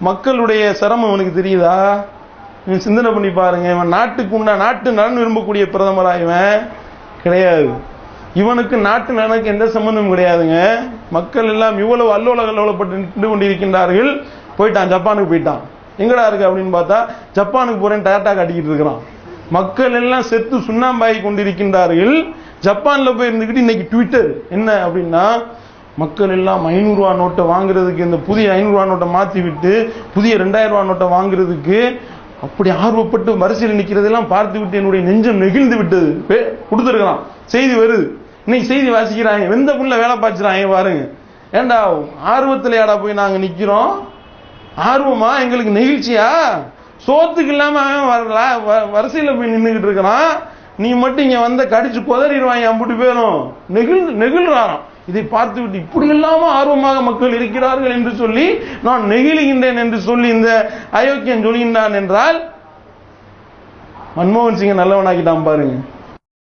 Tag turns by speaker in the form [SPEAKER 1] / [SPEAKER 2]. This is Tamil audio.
[SPEAKER 1] மக்களுடைய சிரமம் அவனுக்கு தெரியுதா? நீ சிந்தனை பண்ணி பாருங்க. இவன் நாட்டுக்கு உண்டா? நாட்டு நலன் விரும்பக்கூடிய பிரதமராக இவன்? கிடையாது. இவனுக்கு நாட்டு நலனுக்கு எந்த சம்பந்தமும் கிடையாதுங்க. மக்கள் எல்லாம் இவ்வளவு அல்லோல கல்லோலப்பட்டு நின்று கொண்டிருக்கின்றார்கள். போயிட்டான் ஜப்பானுக்கு போயிட்டான். எங்கடா இருக்கு அப்படின்னு பார்த்தா ஜப்பானுக்கு போறேன் டயட்டா காட்டிக்கிட்டு இருக்கிறான். மக்கள் எல்லாம் செத்து சுண்ணாம்பாகி கொண்டிருக்கின்றார்கள். ஜப்பான்ல போய் இருந்துக்கிட்டு இன்னைக்கு ட்விட்டர். என்ன அப்படின்னா மக்கள் எல்லாம் ஐநூறுரூவா நோட்டை வாங்குறதுக்கு இந்த புதிய ஐநூறுரூவா நோட்டை மாற்றி விட்டு புதிய ரெண்டாயிரரூவா நோட்டை வாங்குறதுக்கு அப்படி ஆர்வப்பட்டு வரிசையில் நிற்கிறதெல்லாம் பார்த்து விட்டு என்னுடைய நெஞ்சம் நெகிழ்ந்து விட்டது. பே- செய்தி வருது. இன்னைக்கு செய்தி வாசிக்கிறாங்க. வெந்த புள்ள வேலை பார்த்துறாங்க பாருங்க. ஏண்டா ஏடா போய் நாங்கள் நிற்கிறோம் ஆர்வமா? எங்களுக்கு நெகிழ்ச்சியா? சோத்துக்கு இல்லாமல் வரல? வ- போய் நின்றுக்கிட்டு இருக்கிறான். நீ மட்டும் இங்கே வந்த கடிச்சு குதறிடுவான் அம்புட்டு போயிடும் நெகிழ் நெகிழ்றாராம். இதை பார்த்துவிட்டு இப்படி இல்லாம ஆர்வமாக மக்கள் இருக்கிறார்கள் என்று சொல்லி நான் நெகிழுகின்றேன் என்று சொல்லி இந்த அயோக்கியன் சொல்கின்றான் என்றால் மன்மோகன் சிங்கை நல்லவனாக்கிட்டான் பாருங்க.